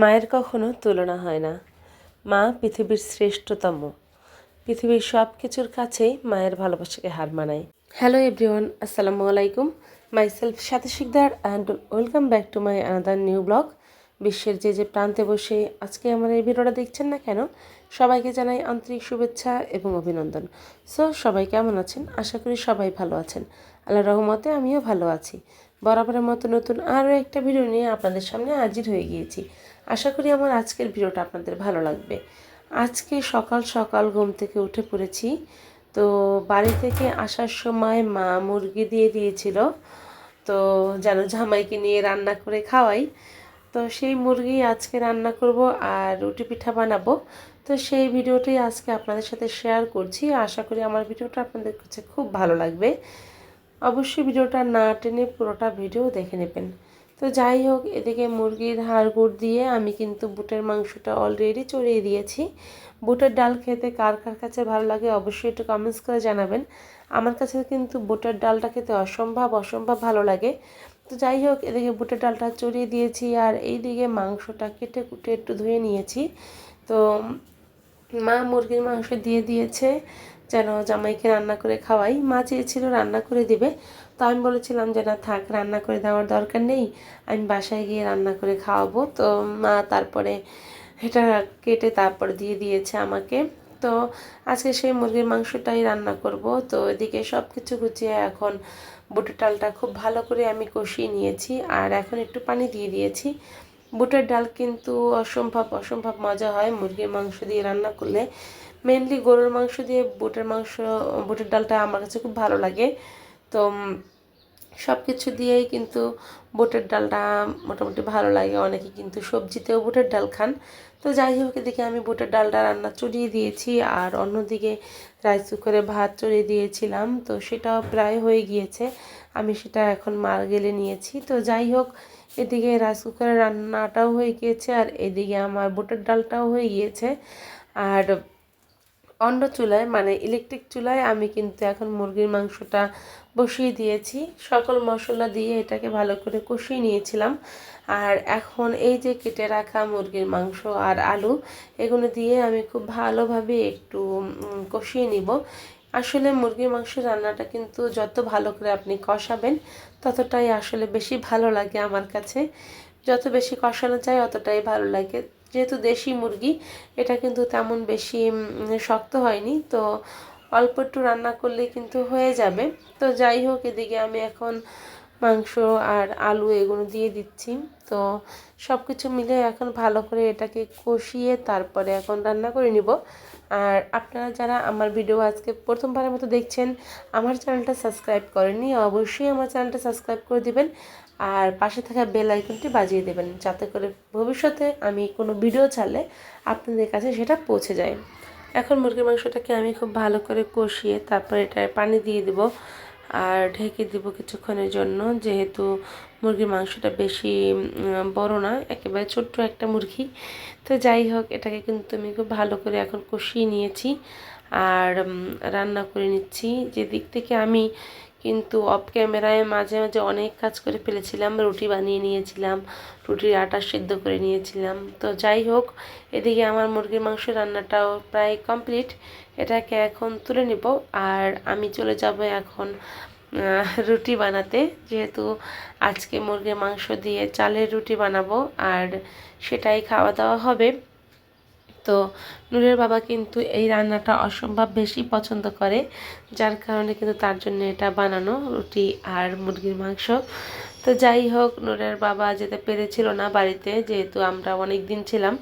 মায়ের কখনো তুলনা হয় না। মা পৃথিবীর শ্রেষ্ঠতম। পৃথিবীর সব কিছুর কাছেই মায়ের ভালোবাসাকে হার মানায়। হ্যালো এভরিওয়ান আসসালামু আলাইকুম। মাই সেলফ সাথে Sikdar and welcome back to my another new blog বিশ্বের যে যে প্রান্তে বসে আজকে আমার এই ভিডিওটা দেখছেন না কেন, সবাইকে জানাই আন্তরিক শুভেচ্ছা এবং অভিনন্দন। সো সবাই কেমন আছেন? আশা করি সবাই ভালো আছেন। আল্লাহ রহমতে আমিও ভালো আছি। বরাবরের মতো নতুন আরও একটা ভিডিও নিয়ে আপনাদের সামনে হাজির হয়ে গিয়েছি। আশা করি আমার আজকের ভিডিওটা আপনাদের ভালো লাগবে। আজকে সকাল সকাল ঘুম থেকে উঠে পড়েছি। তো বাড়ি থেকে আসার সময় মা মুরগি দিয়ে দিয়েছিল। তো যেন জামাইকে নিয়ে রান্না করে খাওয়াই। তো সেই মুরগি আজকে রান্না করব আর রুটি পিঠা বানাবো। তো সেই ভিডিওটাই আজকে আপনাদের সাথে শেয়ার করছি। আশা করি আমার ভিডিওটা আপনাদের কাছে খুব ভালো লাগবে। অবশ্যই ভিডিওটা না টেনে পুরোটা ভিডিও দেখে নেবেন। তো যাই হোক, এদিকে মুরগির হাড় গুড় দিয়ে আমি কিন্তু বুটের মাংসটা অলরেডি চড়িয়ে দিয়েছি। বুটের ডাল খেতে কার কার কাছে ভালো লাগে অবশ্যই একটু কমেন্টস করে জানাবেন। আমার কাছে কিন্তু বুটের ডালটা খেতে অসম্ভব অসম্ভব ভালো লাগে। তো যাই হোক, এদিকে বুটের ডালটা চড়িয়ে দিয়েছি আর এইদিকে মাংসটা কেটে কুটে একটু ধুয়ে নিয়েছি। তো মা মুরগির মাংস দিয়ে দিয়েছে। যেন জামাইকে রান্না করে খাওয়াই। মা চেয়েছিল রান্না করে দিবে। তো আমি বলেছিলাম যে, না থাক, রান্না করে দেওয়ার দরকার নেই। আমি বাসায় গিয়ে রান্না করে খাওয়াবো। তো মা তারপরে এটা কেটে তারপর দিয়ে দিয়েছে আমাকে। তো আজকে সেই মুরগির মাংসটাই রান্না করব। তো এদিকে সব কিছু গুছিয়ে এখন বুটের ডালটা খুব ভালো করে আমি কষিয়ে নিয়েছি আর এখন একটু পানি দিয়ে দিয়েছি। বুটের ডাল কিন্তু অসম্ভব অসম্ভব মজা হয় মুরগির মাংস দিয়ে রান্না করলে। মেনলি গরুর মাংস দিয়ে বুটের মাংস, বুটের ডালটা আমার কাছে খুব ভালো লাগে। তো সব কিছু দিয়েই কিন্তু বুটের ডালটা মোটামুটি ভালো লাগে। অনেকে কিন্তু সবজিতেও বুটের ডাল খান। তো যাই হোক, এদিকে আমি বুটের ডালটা রান্না চড়িয়ে দিয়েছি আর অন্যদিকে রাইস কুকারে ভাত চড়িয়ে দিয়েছিলাম। তো সেটাও প্রায় হয়ে গিয়েছে। আমি সেটা এখন মার গেলে নিয়েছি। তো যাই হোক, এদিকে রাইস কুকারে রান্নাটাও হয়ে গিয়েছে আর এদিকে আমার বুটের ডালটাও হয়ে গিয়েছে। আর অন্য চুলায় মানে ইলেকট্রিক চুলায় আমি কিন্তু এখন মুরগির মাংসটা বসিয়ে দিয়েছি। সকল মশলা দিয়ে এটাকে ভালো করে কষিয়ে নিয়েছিলাম। আর এখন এই যে কেটে রাখা মুরগির মাংস আর আলু, এগুলো দিয়ে আমি খুব ভালোভাবে একটু কষিয়ে নিব। আসলে মুরগির মাংস রান্নাটা কিন্তু যত ভালো করে আপনি কষাবেন, ততটাই আসলে বেশি ভালো লাগে আমার কাছে। যত বেশি কষানো যায়, অতটাই ভালো লাগে। যেহেতু দেশি মুরগি, এটা কিন্তু তেমন বেশি শক্ত হয়নি। তো অল্প একটু রান্না করলে কিন্তু হয়ে যাবে। তো যাই হোক, এদিকে আমি এখন মাংস আর আলু এগুলো দিয়ে দিচ্ছি। তো সব কিছু মিলে এখন ভালো করে এটাকে কষিয়ে তারপরে এখন রান্না করে নিব। আর আপনারা যারা আমার ভিডিও আজকে প্রথমবারের মতো দেখছেন, আমার চ্যানেলটা সাবস্ক্রাইব করেননি, অবশ্যই আমার চ্যানেলটা সাবস্ক্রাইব করে দিবেন। আর পাশে থাকা বেল আইকনটি বাজিয়ে দেবেন, যাতে করে ভবিষ্যতে আমি কোনো ভিডিও ছাড়লে আপনাদের কাছে সেটা পৌঁছে যায়। এখন মুরগির মাংসটাকে আমি খুব ভালো করে কষিয়ে তারপর এটায় পানি দিয়ে দেব আর ঢেকে দিব কিছুক্ষণের জন্য, যেহেতু মুরগির মাংসটা বেশি বড় না, একেবারে ছোট্ট একটা মুরগি। তো যাই হোক, এটাকে কিন্তু আমি খুব ভালো করে এখন কষিয়ে নিয়েছি আর রান্না করে নিচ্ছি। যে দিক থেকে আমি কিন্তু অফ ক্যামেরায় মাঝে মাঝে অনেক কাজ করে ফেলেছিলাম। রুটি বানিয়ে নিয়েছিলাম, রুটির আটা সিদ্ধ করে নিয়েছিলাম। তো যাই হোক, এদিকে আমার মুরগির মাংস রান্নাটাও প্রায় কমপ্লিট এটাকে এখন তুলে নিব আর আমি চলে যাব এখন রুটি বানাতে। যেহেতু আজকে মুরগির মাংস দিয়ে চালের রুটি বানাবো আর সেটাই খাওয়া দাওয়া হবে। তো নূরের বাবা কিন্তু এই রান্নাটা অসম্ভব বেশি পছন্দ করে, যার কারণে কিন্তু তার জন্য এটা বানানো রুটি আর মুরগির মাংস। তো যাই হোক, নূরের বাবা যেতে পেরেছিল না বাড়িতে, যেহেতু আমরা অনেক দিন ছিলাম।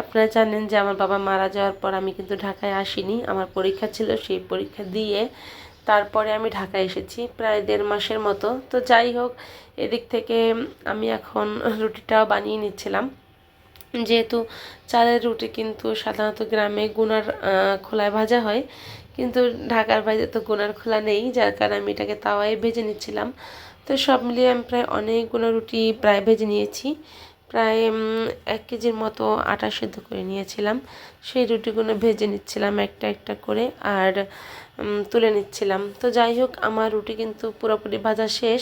আপনারা জানেন যে আমার বাবা মারা যাওয়ার পর আমি কিন্তু ঢাকায় আসিনি। আমার পরীক্ষা ছিল, সেই পরীক্ষা দিয়ে তারপরে আমি ঢাকায় এসেছি প্রায় দেড় মাসের মতো। তো যাই হোক, এদিক থেকে আমি এখন রুটিটাও বানিয়ে নিচ্ছিলাম। যেহেতু চালের রুটি কিন্তু সাধারণত গ্রামে গুনার খোলায় ভাজা হয়। কিন্তু ঢাকার বাইরে তো গুনার খোলা নেই, যার কারণে আমি এটাকে তাওয়ায় ভেজে নিচ্ছিলাম। তো সব মিলিয়ে আমি প্রায় অনেকগুলো রুটি প্রায় ভেজে নিয়েছি। প্রায় এক কেজির মতো আটা সেদ্ধ করে নিয়েছিলাম। সেই রুটিগুলো ভেজে নিচ্ছিলাম একটা একটা করে আর তুলে নিচ্ছিলাম। তো যাই হোক আমার রুটি কিন্তু পুরোপুরি ভাজা শেষ।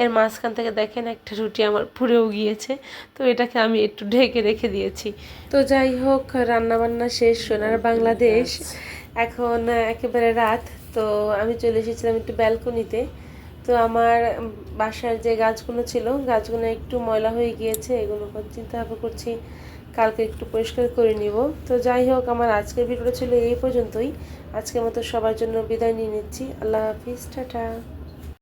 এর মাঝখান থেকে দেখেন একটা রুটি আমার পুড়েও গিয়েছে। তো এটাকে আমি একটু ঢেকে রেখে দিয়েছি। তো যাই হোক রান্নাবান্না শেষ সোনার বাংলাদেশ। এখন একেবারে রাত। তো আমি চলে এসেছিলাম একটু ব্যালকনিতে। তো আমার বাসার যে গাছগুলো ছিল, গাছগুলো একটু ময়লা হয়ে গিয়েছে, এগুলো চিন্তা ভাবনা করছি। কালকে একটু পরিষ্কার করে নিব। তো যাই হোক, আমার আজকের ভিডিওটা ছিল এই পর্যন্তই। আজকের মতো সবার জন্য বিদায় নিয়ে নিচ্ছি। আল্লাহ হাফিজ, টাটা।